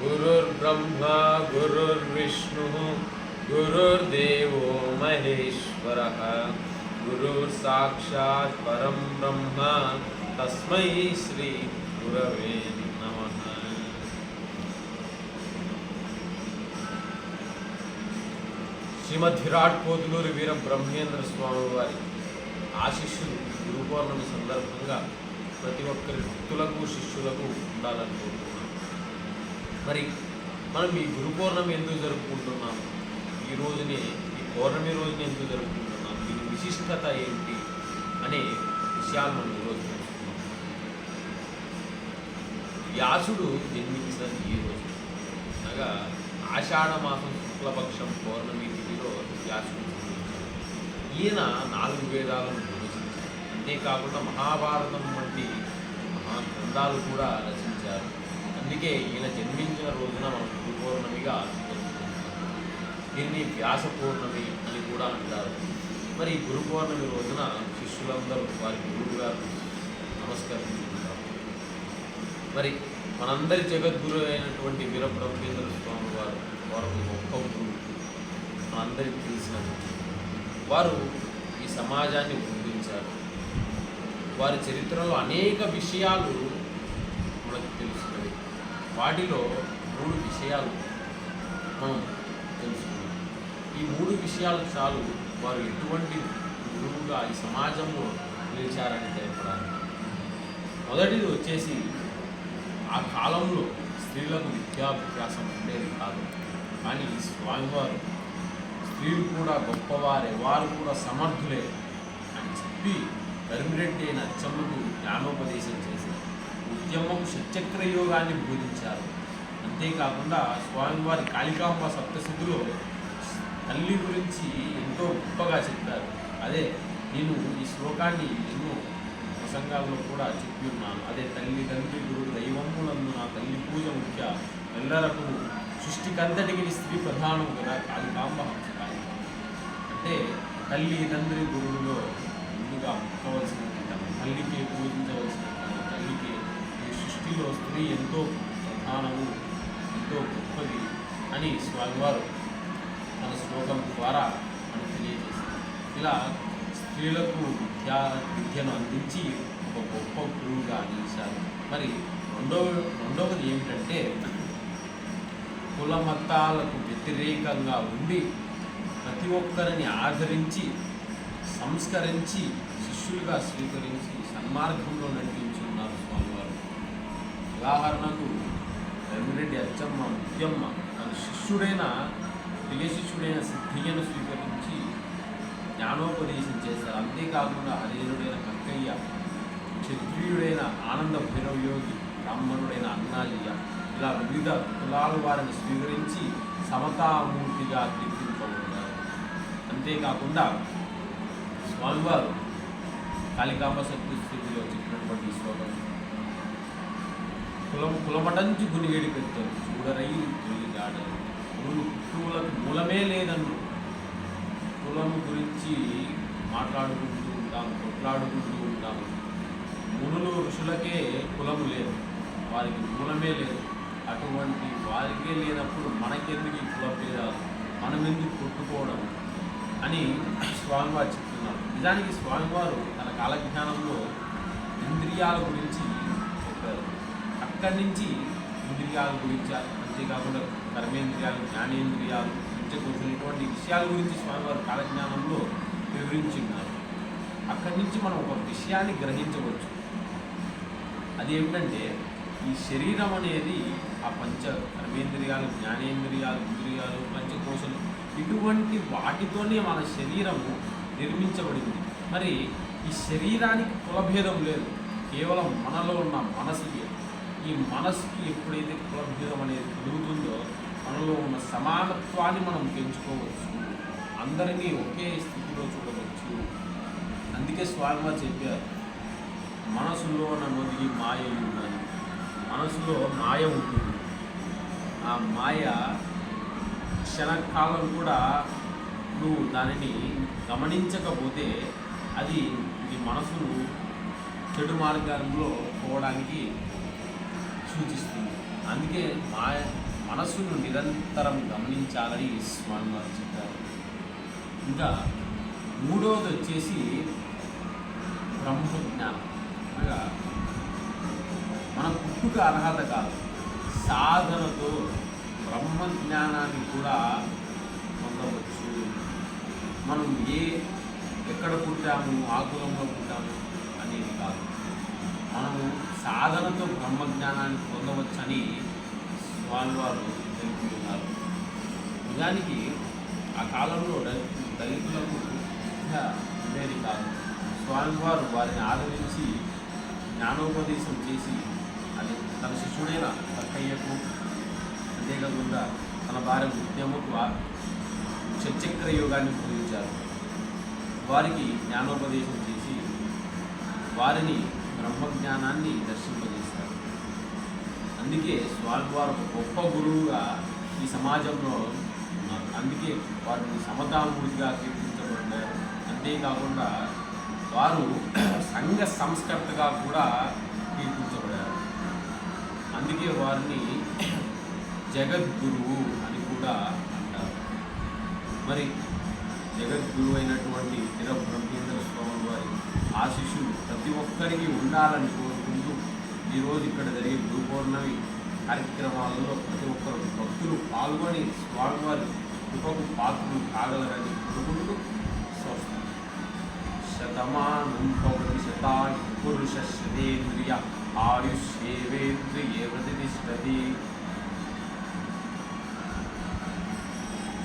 गुरुर्ब्रह्मा गुरुर्विष्णुः गुरुर्देवो महेश्वरः गुरुर्साक्षात् परं ब्रह्म तस्मै श्रीगुरवे नमः శ్రీమద్ విరాట్ పోతులూరి వీర బ్రహ్మేంద్ర స్వామి వారి ఆశిష్యులు గురు పౌర్ణమి సందర్భంగా ప్రతి ఒక్కరి భక్తులకు శిష్యులకు ఉండాలని కోరుతున్నాను మరి మనం ఈ గురు పౌర్ణమి ఎందుకు జరుపుకుంటున్నాం? ఈ రోజుని ఈ పౌర్ణమి రోజుని ఎందుకు జరుపుకుంటున్నాం? దీని విశిష్టత ఏంటి? అనే విషయాలు మనం ఈరోజు వ్యాసుడు జన్మించిన ఈ రోజు. అనగా ఆషాఢ మాసం శుక్లపక్షం పౌర్ణమి తిథిలో వ్యాసుడు ఈయన నాలుగు వేదాలను ప్రవేశించారు అంతేకాకుండా మహాభారతం వంటి మహా గ్రంథాలు కూడా రచించారు. అందుకే ఈయన జన్మించిన రోజున మనం గురు పౌర్ణమిగా దీన్ని వ్యాస పౌర్ణమి అని కూడా అంటారు. మరి ఈ గురు పౌర్ణమి రోజున శిష్యులందరూ వారి గురువు గారు నమస్కరించుకుంటారు. మరి మనందరి జగద్గురు అయినటువంటి వీరబ్రహ్మేంద్ర స్వామి వారు వారు గొప్ప గురువు. మనందరికీ తెలిసిన వారు ఈ సమాజాన్ని ఉద్ధరించారు వారి చరిత్రలో అనేక విషయాలు వాటిలో మూడు విషయాలు మనం తెలుసుకున్నాం ఈ మూడు విషయాలు చాలు. వారు ఎటువంటి గురువుగా ఈ సమాజంలో నిలిచారని తెలపడానికి మొదటిది వచ్చేసి ఆ కాలంలో స్త్రీలకు విద్యాభ్యాసం ఉండేది కాదు. కానీ స్వామివారు స్త్రీలు కూడా గొప్పవారే వారు కూడా సమర్థులే అని చెప్పి ధర్మిరెడ్డి అయిన అచ్చమ్మకు జ్ఞానోపదేశం చేసి ఉద్యమం షట్చక్ర యోగాన్ని బోధించారు. అంతేకాకుండా స్వామివారి కాళికాంబ సప్తసిద్ధిలో తల్లి గురించి ఎంతో గొప్పగా చెప్పారు. అదే నేను ఈ శ్లోకాన్ని ఎన్నో ప్రసంగాల్లో కూడా చెప్పి ఉన్నాను. అదే తల్లి తండ్రి గురు దైవములందు నా తల్లి పూజ ముఖ్య ఎల్లరకు సృష్టికంతటికి స్త్రీ ప్రధానం కదా కాళికాంబ హంస అంటే తల్లి తండ్రి గురువులో ముందుగా ముక్కవలసిన తల్లికి పూజించవలసిన ఈ స్త్రీ ఎంతో ప్రధానము ఎంతో గొప్పది అని స్వామివారు తన శ్లోకం ద్వారా మనకు తెలియజేసింది ఇలా స్త్రీలకు విద్యా విద్యను అందించి ఒక గొప్ప గురువుగా అందించారు మరి రెండవ రెండవది ఏమిటంటే కుల మతాలకు వ్యతిరేకంగా ఉండి ప్రతి ఒక్కరిని ఆదరించి సంస్కరించి శిష్యులుగా స్వీకరించి సన్మార్గంలో నడిపి ఉదాహరణకు రవిరెడ్డి అచ్చమ్మ ముత్యమ్మ తన శిష్యుడైన ప్రియ శిష్యుడైన సిద్ధియను స్వీకరించి జ్ఞానోపదేశం చేశారు. అంతేకాకుండా హరియుడైన కక్కయ్య క్షత్రియుడైన ఆనంద భైరవయోగి బ్రాహ్మణుడైన అన్నాలియ ఇలా వివిధ కులాల వారిని స్వీకరించి సమతామూర్తిగా కీర్తింపబడ్డారు. అంతేకాకుండా స్వామివారు కాళికాంబ శక్తి స్థితిలో చెప్పినటువంటి శ్లోకం కులం కులమటంచి గునిగేడి పెడతారు చూడరై తొలి జాడరు మూలమే లేదన్ను కులం గురించి మాట్లాడుకుంటూ ఉంటాము కొట్లాడుకుంటూ ఉంటాము మునులు ఋషులకే కులము లేదు. వారికి మూలమే లేదు. అటువంటి వారికే లేనప్పుడు మనకెందుకు ఈ కుల భేదాలు? మనం ఎందుకు కొట్టుకోవడం? అని స్వామివారు చెప్తున్నారు. నిజానికి స్వామివారు తన కాలజ్ఞానంలో ఇంద్రియాల గురించి చెప్పారు. అక్కడి నుంచి ఇంద్రియాల గురించి? అంతేకాకుండా కర్మేంద్రియాలు జ్ఞానేంద్రియాలు పంచకోశం ఇటువంటి విషయాల గురించి స్వామివారు కాలజ్ఞానంలో వివరించి ఉన్నారు అక్కడి నుంచి మనం ఒక విషయాన్ని గ్రహించవచ్చు. అదేమిటంటే ఈ శరీరం అనేది ఆ పంచ కర్మేంద్రియాలు జ్ఞానేంద్రియాలు ఇంద్రియాలు పంచకోశలు ఇటువంటి వాటితోనే మన శరీరము నిర్మించబడింది. మరి ఈ శరీరానికి కులభేదం లేదు. కేవలం మనలో ఉన్న మనసుకి ఈ మనసుకి ఎప్పుడైతే కులభేదం అనేది కలుగుతుందో మనలో ఉన్న సమానత్వాన్ని మనం పెంచుకోవచ్చు. అందరినీ ఒకే స్థితిలో చూడవచ్చు. అందుకే స్వామివారు చెప్పారు మనసులో నొదిగి మాయ ఉన్నది. మనసులో మాయ ఉంటుంది. ఆ మాయ క్షణకాలం కూడా నువ్వు దానిని గమనించకపోతే అది నీ మనసును చెడు మార్గంలో పోవడానికి సూచిస్తుంది. అందుకే మా మనస్సును నిరంతరం గమనించాలని స్వామి వారు చెప్పారు. ఇంకా మూడవది వచ్చేసి బ్రహ్మజ్ఞానం అనగా మన పుట్టుక అర్హత కాదు. సాధనతో బ్రహ్మజ్ఞానాన్ని కూడా పొందవచ్చు. మనం ఏ ఎక్కడ పుట్టాము ఆ కులంలో పుట్టాము అనేది కాదు. మనము సాధనతో బ్రహ్మజ్ఞానాన్ని పొందవచ్చని స్వామివారు తెలుపుతున్నారు. నిజానికి ఆ కాలంలో దళితులకు ఉండేది కాదు. స్వామివారు వారిని ఆదరించి జ్ఞానోపదేశం చేసి అది తన శిష్యుడైన తక్కయ్యకు అంతేకాకుండా తన భార్య ఉద్యమకు ఆ షట్చక్ర యోగాన్ని బోధించారు వారికి జ్ఞానోపదేశం చేసి వారిని బ్రహ్మజ్ఞానాన్ని దర్శింపజేశారు అందుకే స్వామివారు ఒక గొప్ప గురువుగా ఈ సమాజంలో ఉన్నారు. అందుకే వారిని సమతామూర్తిగా కీర్తించబడ్డారు. అంతేకాకుండా వారు సంఘ సంస్కర్తగా కూడా కీర్తించబడారు. అందుకే వారిని జగద్గురువు అని కూడా అంటారు. మరి జగద్గురువు అయినటువంటి తిర స్వామి వారి ఒక్కరికి ఉండాలని కోరుకుంటూ ఈరోజు ఇక్కడ జరిగే గురు పౌర్ణమి కార్యక్రమాలలో ప్రతి ఒక్కరు భక్తులు పాల్గొని స్వామివారి కృపకు పాత్రలు కాగలరని కోరుకుంటూ స్వస్థ శతమానం భవతి శతాయు పురుష శతేంద్రియ ఆయుష్యేవేంద్రియే ప్రతిష్టతి